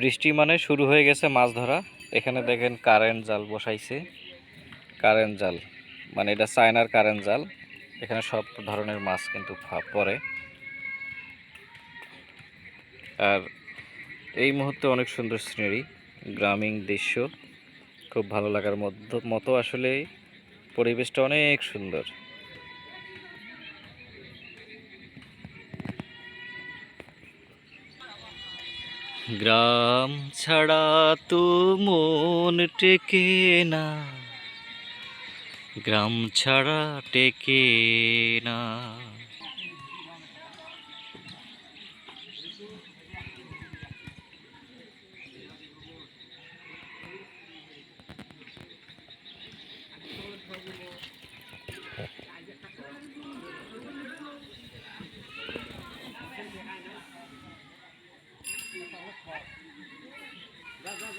বৃষ্টি মানে শুরু হয়ে গেছে মাছ ধরা। এখানে দেখেন কারেন্ট জাল বসাইছে। কারেন্ট জাল মানে এটা চায়নার কারেন্ট জাল। এখানে সব ধরনের মাছ কিন্তু পড়ে। আর এই মুহূর্তে অনেক সুন্দর সিনারি গ্রামীণ দৃশ্য। খুব ভালো লাগার মধ্য, মতো আসলে পরিবেশটা অনেক সুন্দর। গ্রাম ছাড়া তো মন টেকে না। গ্রাম ছাড়া টেকে না।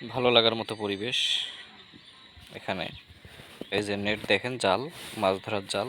ভালো লাগার মতো পরিবেশ। এখানে এই যে নেট দেখেন জাল মাছ ধরার জাল।